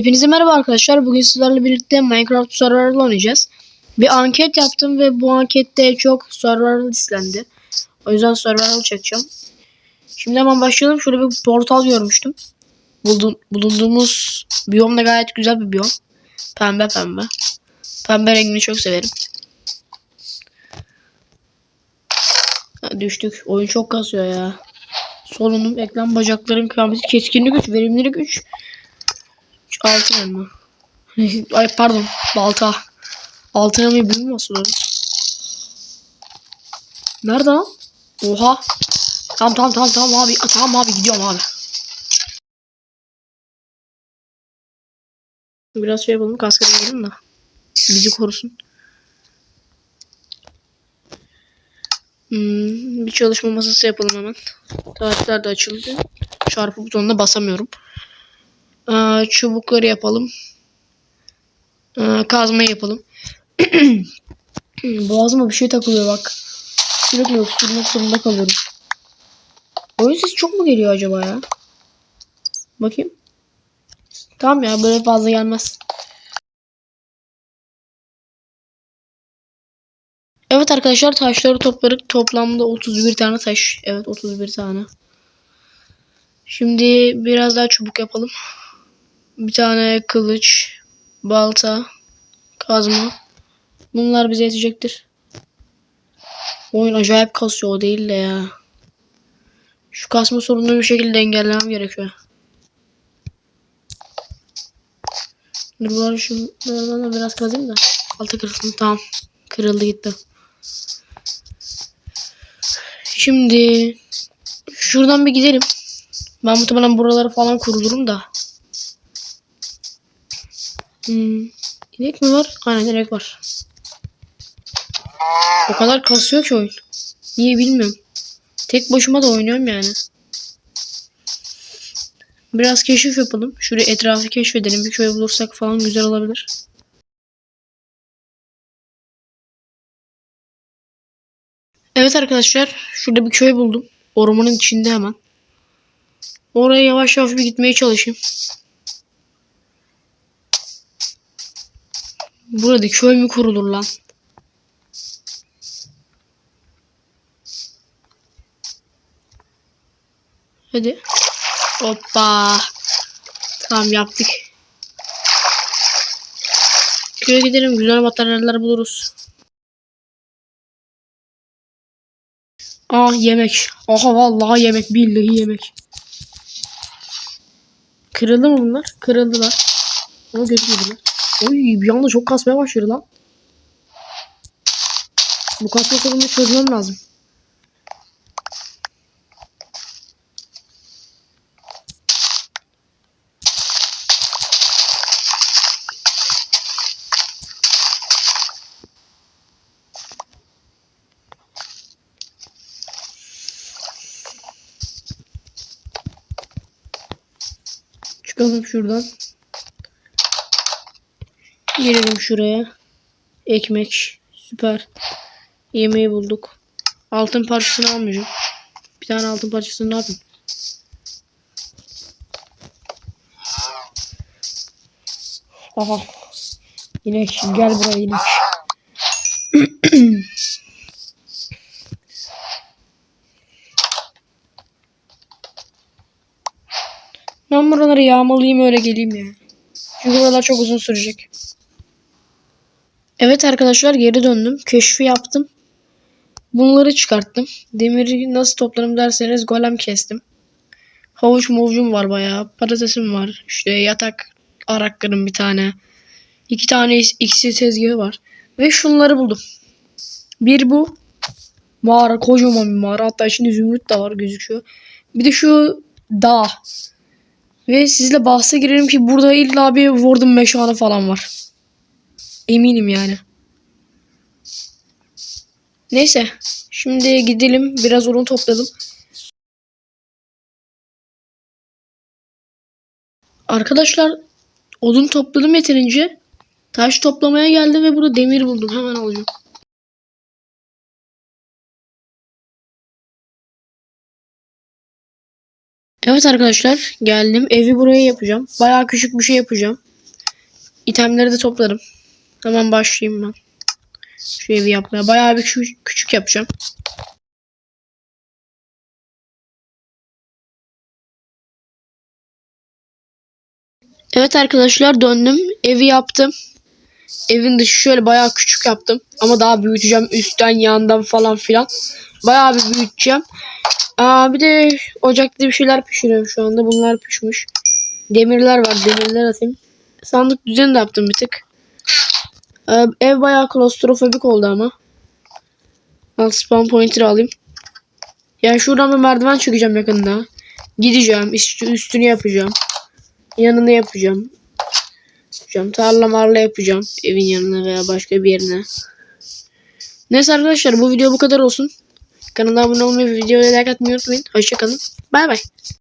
Hepinize merhaba arkadaşlar. Bugün sizlerle birlikte Minecraft Survival oynayacağız. Bir anket yaptım ve bu ankette çok Survival istendi. O yüzden Survival çekeceğim. Şimdi hemen başlayalım. Şöyle bir portal görmüştüm. Buldum, bulunduğumuz biyom da gayet güzel bir biyom. Pembe pembe. Pembe rengini çok severim. Ha, düştük. Oyun çok kasıyor ya. Solunum, ekran, bacaklarım, kıyameti, keskinlik 3, verimlilik 3. Altın elma. Ay pardon. Balta. Altın elmayı bilmiyor musun? Nerede lan? Oha. Tamam tamam tamam tamam abi. Tamam abi gidiyorum abi. Biraz şey yapalım. Kaskı giyelim de. Bizi korusun. Hmm, bir çalışma masası yapalım hemen. Tarihler de açıldı. Çarpı butonuna basamıyorum. Aa, çubukları yapalım. Aa, kazmayı yapalım. Boğazıma bir şey takılıyor bak. Sürekli öksürmek zorunda kalıyorum. Oyun sesi çok mu geliyor acaba ya? Bakayım. Tamam ya böyle fazla gelmez. Evet arkadaşlar taşları topladık. Toplamda 31 tane taş. Evet 31 tane. Şimdi biraz daha çubuk yapalım. Bir tane kılıç, balta, kazma. Bunlar bize yetecektir. Oyun acayip kasıyor o değil de ya. Şu kasma sorununu bir şekilde engellemem gerekiyor. Dur bari şunlardan da biraz kazayım da. Altı kırılsın. Tamam. Kırıldı gitti. Şimdi şuradan bir gidelim. Ben muhtemelen buraları falan kurulurum da. Hmm. İnek mi var? Aynen inek var. O kadar kasıyor ki oyun. Niye bilmiyorum. Tek başıma da oynuyorum yani. Biraz keşif yapalım. Şuraya etrafı keşfedelim. Bir köy bulursak falan güzel olabilir. Evet arkadaşlar. Şurada bir köy buldum. Ormanın içinde hemen. Oraya yavaş yavaş bir gitmeye çalışayım. Burada köy mü kurulur lan? Hadi. Hoppa. Tamam yaptık. Köye gidelim. Güzel materyaller buluruz. Ah yemek. Aha vallahi yemek. Billahi yemek. Kırıldı mı bunlar? Kırıldılar. Ama gözükmediler. Oy bir anda çok kasmaya başladı lan. Bu kasma sorununu çözmem lazım. Çıkalım şuradan. Gelelim şuraya. Ekmek. Süper. Yemeği bulduk. Altın parçasını almayacağım. Bir tane altın parçasını ne yapayım? Aha. İnek gel buraya inek. Ben buraları yağmalayayım öyle geleyim ya. Çünkü buralar çok uzun sürecek. Evet arkadaşlar geri döndüm. Keşfi yaptım. Bunları çıkarttım. Demiri nasıl toplarım derseniz golem kestim. Havuç mavcum var bayağı. Patatesim var. İşte yatak araklarım bir tane. İki tane ikisi tezgahı var. Ve şunları buldum. Bir bu. Mağara kocaman bir mağara. Hatta içinde zümrüt de var gözüküyor. Bir de şu dağ. Ve sizle bahse girelim ki burada illa bir Warden meşanı falan var. Eminim yani. Neyse. Şimdi gidelim. Biraz odun topladım. Arkadaşlar odun topladım yeterince. Taş toplamaya geldim ve burada demir buldum. Hemen alacağım. Evet arkadaşlar geldim. Evi buraya yapacağım. Bayağı küçük bir şey yapacağım. itemleri de toplarım. Hemen başlayayım ben. Şu evi yapmaya. Bayağı bir küçük, küçük yapacağım. Evet arkadaşlar döndüm. Evi yaptım. Evin dışı şöyle bayağı küçük yaptım. Ama daha büyüteceğim. Üstten yandan falan filan. Bayağı bir büyüteceğim. Aa, bir de ocakta bir şeyler pişiriyorum şu anda. Bunlar pişmiş. Demirler var. Demirler atayım. Sandık düzeni de yaptım bir tık. Ee, ev bayağı klostrofobik oldu ama. Al spawn pointer alayım. Yani şuradan bir merdiven çekeceğim yakında. Gideceğim. üstü- üstünü yapacağım. Yanını yapacağım. yapacağım. Tarla marla yapacağım. Evin yanına veya başka bir yerine. Neyse arkadaşlar bu video bu kadar olsun. Kanala abone olmayı ve videoya like atmayı unutmayın. Hoşçakalın. Bay bay.